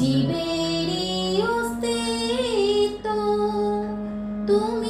জীবেরই অস্তিত্ব। তুমি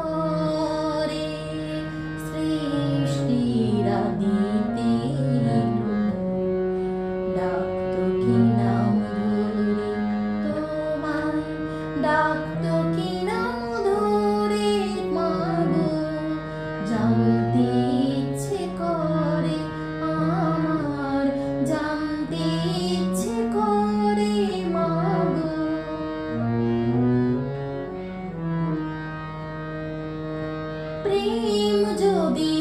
প্রেম যদি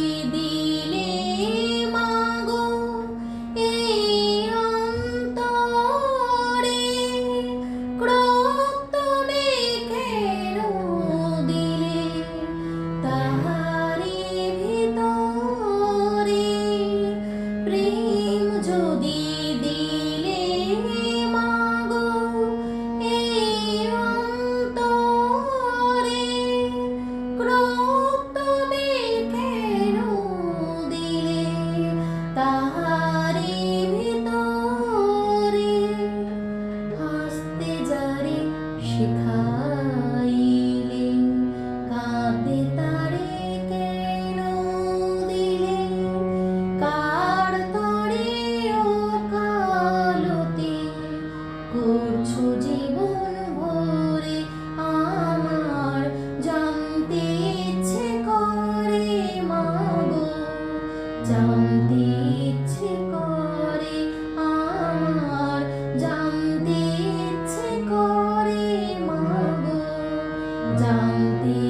Holy.